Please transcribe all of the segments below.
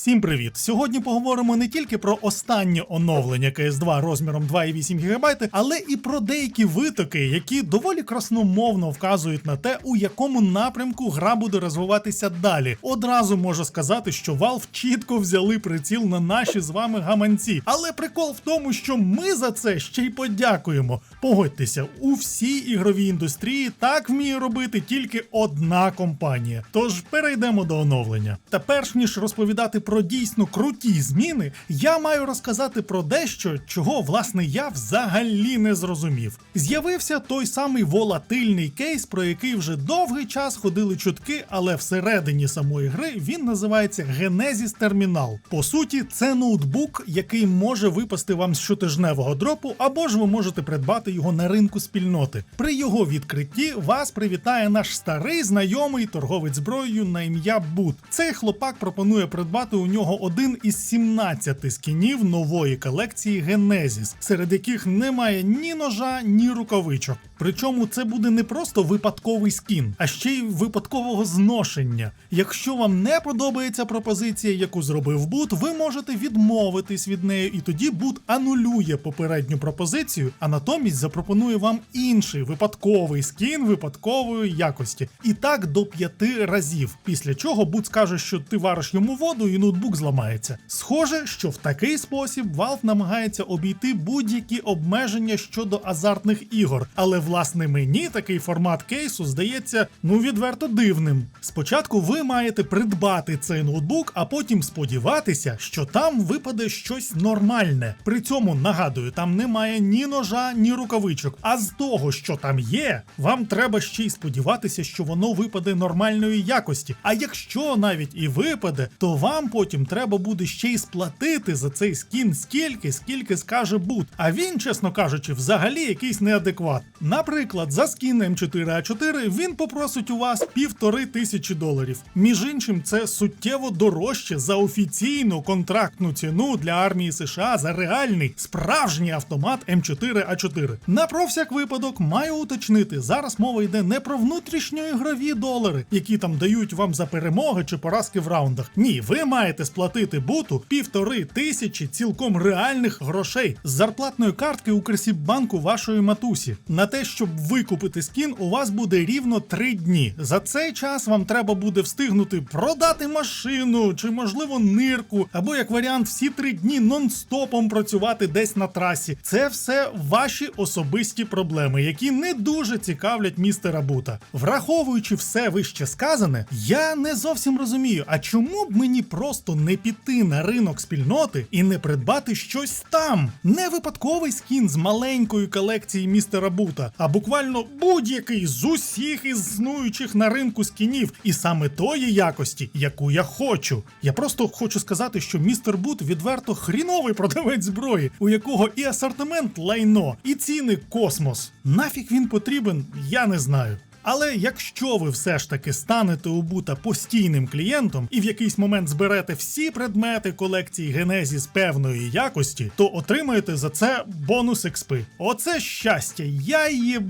Всім привіт! Сьогодні поговоримо не тільки про останнє оновлення CS2 розміром 2,8 ГБ, але і про деякі витоки, які доволі красномовно вказують на те, у якому напрямку гра буде розвиватися далі. Одразу можу сказати, що Valve чітко взяли приціл на наші з вами гаманці. Але прикол в тому, що ми за це ще й подякуємо. Погодьтеся, у всій ігровій індустрії так вміє робити тільки одна компанія. Тож перейдемо до оновлення. Та перш ніж розповідати про дійсно круті зміни, я маю розказати про дещо, чого власне я взагалі не зрозумів. З'явився той самий волатильний кейс, про який вже довгий час ходили чутки, але всередині самої гри він називається Genesis Terminal. По суті, це ноутбук, який може випасти вам з щотижневого дропу, або ж ви можете придбати його на ринку спільноти. При його відкритті вас привітає наш старий знайомий торговець зброєю на ім'я Бут. Цей хлопак пропонує придбати у нього один із 17 скінів нової колекції Genesis, серед яких немає ні ножа, ні рукавичок. Причому це буде не просто випадковий скін, а ще й випадкового зношення. Якщо вам не подобається пропозиція, яку зробив Бут, ви можете відмовитись від неї, і тоді Бут анулює попередню пропозицію, а натомість запропонує вам інший випадковий скін випадкової якості. І так до п'яти разів. Після чого Бут скаже, що ти вариш йому воду і ноутбук зламається. Схоже, що в такий спосіб Valve намагається обійти будь-які обмеження щодо азартних ігор. Але власне мені такий формат кейсу здається ну відверто дивним. Спочатку ви маєте придбати цей ноутбук, а потім сподіватися, що там випаде щось нормальне. При цьому нагадую, там немає ні ножа, ні рукавичок. А з того, що там є, вам треба ще й сподіватися, що воно випаде нормальної якості. А якщо навіть і випаде, то вам потім треба буде ще й сплатити за цей скін стільки, скільки скаже бут. А він, чесно кажучи, взагалі якийсь неадекват. Наприклад, за скін М4А4 він попросить у вас півтори тисячі доларів. Між іншим, це суттєво дорожче за офіційну контрактну ціну для армії США за реальний справжній автомат М4А4. На про всяк випадок маю уточнити, зараз мова йде не про внутрішньоігрові долари, які там дають вам за перемоги чи поразки в раундах. Ні, ви маєте сплатити буту півтори тисячі цілком реальних грошей з зарплатної картки у Укрсіббанку вашої матусі. На те, щоб викупити скін, у вас буде рівно три дні. За цей час вам треба буде встигнути продати машину чи, можливо, нирку, або як варіант, всі три дні нон-стопом працювати десь на трасі. Це все ваші особисті проблеми, які не дуже цікавлять містера Бута. Враховуючи все вище сказане, я не зовсім розумію, а чому б мені просто не піти на ринок спільноти і не придбати щось там? Не випадковий скін з маленької колекції містера Бута, а буквально будь-який з усіх існуючих на ринку скінів, і саме тої якості, яку я хочу. Я просто хочу сказати, що містер Бут відверто хріновий продавець зброї, у якого і асортимент лайно, і ціни космос. Нафіг він потрібен, я не знаю. Але якщо ви все ж таки станете у бута постійним клієнтом і в якийсь момент зберете всі предмети колекції Genesis певної якості, то отримаєте за це бонус експи. Оце щастя, я є.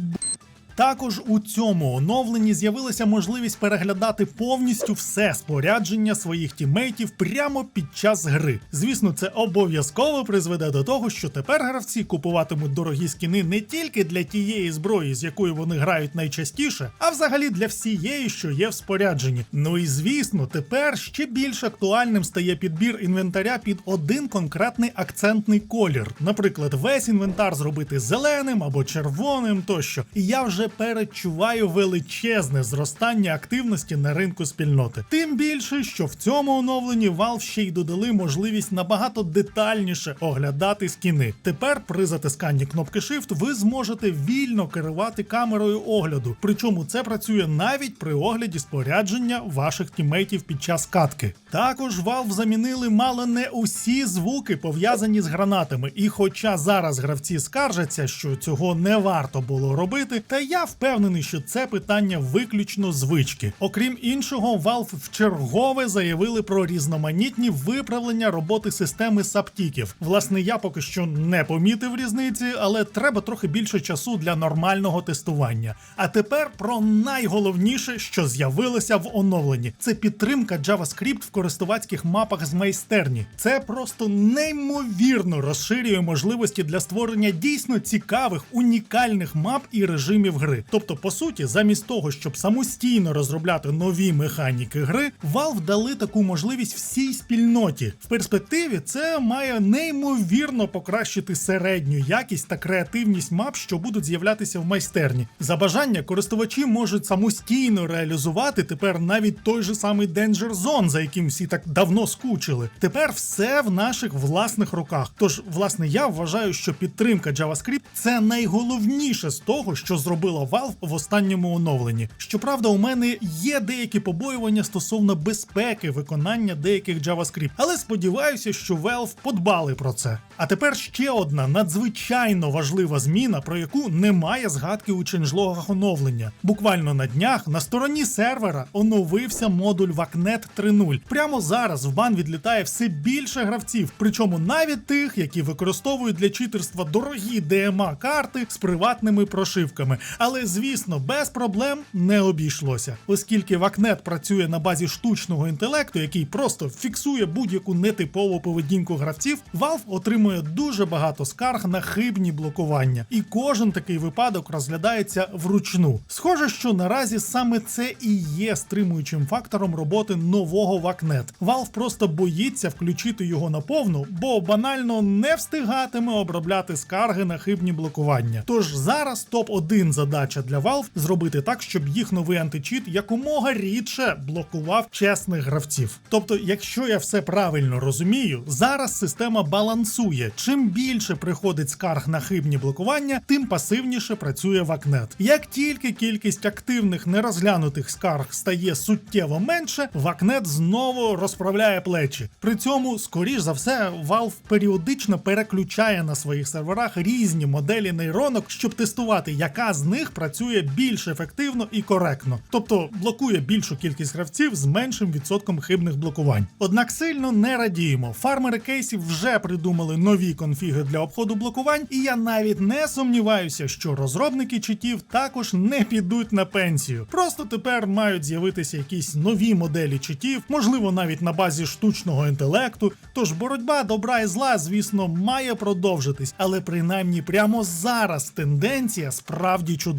Також у цьому оновленні з'явилася можливість переглядати повністю все спорядження своїх тімейтів прямо під час гри. Звісно, це обов'язково призведе до того, що тепер гравці купуватимуть дорогі скіни не тільки для тієї зброї, з якою вони грають найчастіше, а взагалі для всієї, що є в спорядженні. Ну і звісно, тепер ще більш актуальним стає підбір інвентаря під один конкретний акцентний колір. Наприклад, весь інвентар зробити зеленим або червоним тощо. І я вже перечуваю величезне зростання активності на ринку спільноти. Тим більше, що в цьому оновленні Valve ще й додали можливість набагато детальніше оглядати скіни. Тепер при затисканні кнопки Shift ви зможете вільно керувати камерою огляду. Причому це працює навіть при огляді спорядження ваших тімейтів під час катки. Також Valve замінили мало не усі звуки пов'язані з гранатами. І хоча зараз гравці скаржаться, що цього не варто було робити, та я впевнений, що це питання виключно звички. Окрім іншого, Valve вчергове заявили про різноманітні виправлення роботи системи саптіків. Власне, я поки що не помітив різниці, але треба трохи більше часу для нормального тестування. А тепер про найголовніше, що з'явилося в оновленні: це підтримка JavaScript в користувацьких мапах з майстерні. Це просто неймовірно розширює можливості для створення дійсно цікавих, унікальних мап і режимів гри. Тобто, по суті, замість того, щоб самостійно розробляти нові механіки гри, Valve дали таку можливість всій спільноті. В перспективі це має неймовірно покращити середню якість та креативність мап, що будуть з'являтися в майстерні. За бажання користувачі можуть самостійно реалізувати тепер навіть той же самий Danger Zone, за яким всі так давно скучили. Тепер все в наших власних руках. Тож, власне, я вважаю, що підтримка JavaScript це найголовніше з того, що зробила Valve в останньому оновленні. Щоправда, у мене є деякі побоювання стосовно безпеки виконання деяких JavaScript, але сподіваюся, що Valve подбали про це. А тепер ще одна надзвичайно важлива зміна, про яку немає згадки у ченджлогах оновлення. Буквально на днях на стороні сервера оновився модуль VACnet 3.0. Прямо зараз в бан відлітає все більше гравців, причому навіть тих, які використовують для читерства дорогі DMA карти з приватними прошивками. Але звісно, без проблем не обійшлося, оскільки VACnet працює на базі штучного інтелекту, який просто фіксує будь-яку нетипову поведінку гравців. Valve отримує дуже багато скарг на хибні блокування, і кожен такий випадок розглядається вручну. Схоже, що наразі саме це і є стримуючим фактором роботи нового VACnet. Valve просто боїться включити його наповну, бо банально не встигатиме обробляти скарги на хибні блокування. Тож зараз топ-1 задача для Valve зробити так, щоб їх новий античіт якомога рідше блокував чесних гравців. Тобто, якщо я все правильно розумію, зараз система балансує. Чим більше приходить скарг на хибні блокування, тим пасивніше працює VACnet. Як тільки кількість активних нерозглянутих скарг стає суттєво менше, VACnet знову розправляє плечі. При цьому, скоріш за все, Valve періодично переключає на своїх серверах різні моделі нейронок, щоб тестувати, яка з них працює більш ефективно і коректно, тобто блокує більшу кількість гравців з меншим відсотком хибних блокувань. Однак сильно не радіємо. Фармери кейсів вже придумали нові конфіги для обходу блокувань, і я навіть не сумніваюся, що розробники читів також не підуть на пенсію. Просто тепер мають з'явитися якісь нові моделі читів, можливо, навіть на базі штучного інтелекту. Тож боротьба добра і зла, звісно, має продовжитись, але принаймні прямо зараз тенденція справді чудова.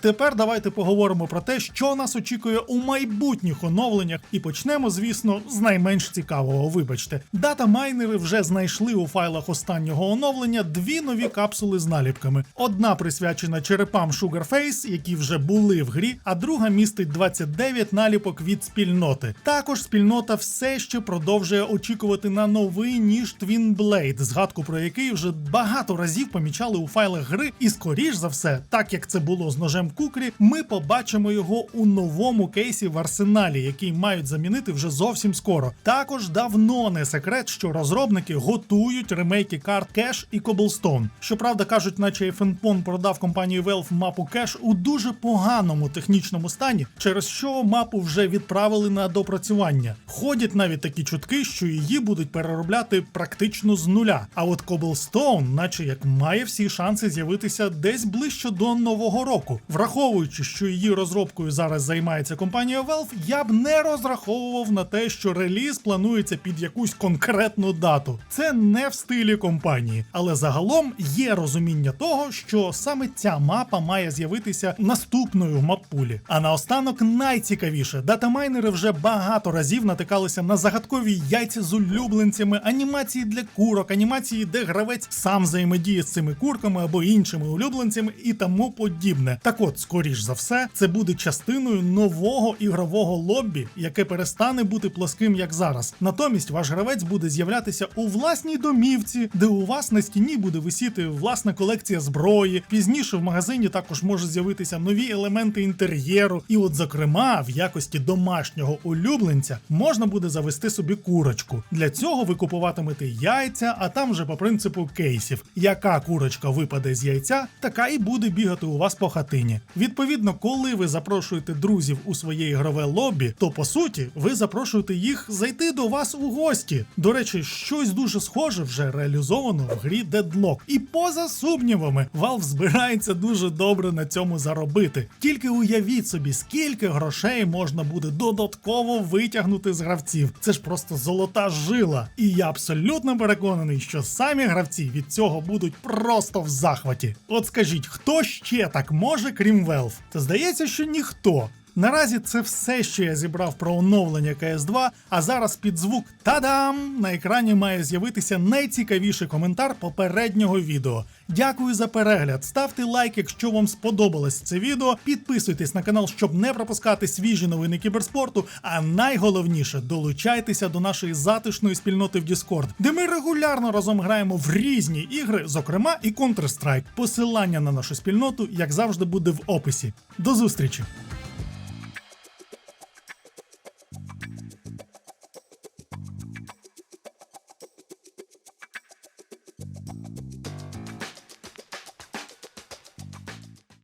Тепер давайте поговоримо про те, що нас очікує у майбутніх оновленнях, і почнемо, звісно, з найменш цікавого. Вибачте, дата майнери вже знайшли у файлах останнього оновлення дві нові капсули з наліпками. Одна присвячена черепам Sugarface, які вже були в грі, а друга містить 29 наліпок від спільноти. Також спільнота все ще продовжує очікувати на новий ніж Twin Blade, згадку про який вже багато разів помічали у файлах гри, і скоріш за все, так як це було з ножем Кукрі, ми побачимо його у новому кейсі в арсеналі, який мають замінити вже зовсім скоро. Також давно не секрет, що розробники готують ремейки карт Cash і Cobblestone. Щоправда, кажуть, наче FNPON продав компанії Valve мапу Cash у дуже поганому технічному стані, через що мапу вже відправили на допрацювання. Ходять навіть такі чутки, що її будуть переробляти практично з нуля. А от Cobblestone, наче як має всі шанси з'явитися десь ближче до нового року. Враховуючи, що її розробкою зараз займається компанія Valve, я б не розраховував на те, що реліз планується під якусь конкретну дату. Це не в стилі компанії, але загалом є розуміння того, що саме ця мапа має з'явитися наступною в маппулі. А наостанок найцікавіше, датамайнери вже багато разів натикалися на загадкові яйця з улюбленцями, анімації для курок, анімації, де гравець сам взаємодіє з цими курками або іншими улюбленцями і тому подібне. Так от, скоріш за все, це буде частиною нового ігрового лоббі, яке перестане бути плоским як зараз. Натомість ваш гравець буде з'являтися у власній домівці, де у вас на стіні буде висіти власна колекція зброї. Пізніше в магазині також можуть з'явитися нові елементи інтер'єру. І, от, зокрема, в якості домашнього улюбленця можна буде завести собі курочку. Для цього ви купуватимете яйця, а там вже по принципу кейсів. Яка курочка випаде з яйця, така і буде бігати у вас по хатині. Відповідно, коли ви запрошуєте друзів у своє ігрове лобі, то по суті ви запрошуєте їх зайти до вас у гості. До речі, щось дуже схоже вже реалізовано в грі Deadlock. І поза сумнівами, Valve збирається дуже добре на цьому заробити. Тільки уявіть собі, скільки грошей можна буде додатково витягнути з гравців. Це ж просто золота жила. І я абсолютно переконаний, що самі гравці від цього будуть просто в захваті. От скажіть, хто ще так може, крім Valve? Та здається, що ніхто. Наразі це все, що я зібрав про оновлення CS2, а зараз під звук Та-дам! На екрані має з'явитися найцікавіший коментар попереднього відео. Дякую за перегляд. Ставте лайк, якщо вам сподобалось це відео. Підписуйтесь на канал, щоб не пропускати свіжі новини кіберспорту. А найголовніше долучайтеся до нашої затишної спільноти в Discord, де ми регулярно разом граємо в різні ігри, зокрема і Counter-Strike. Посилання на нашу спільноту, як завжди, буде в описі. До зустрічі!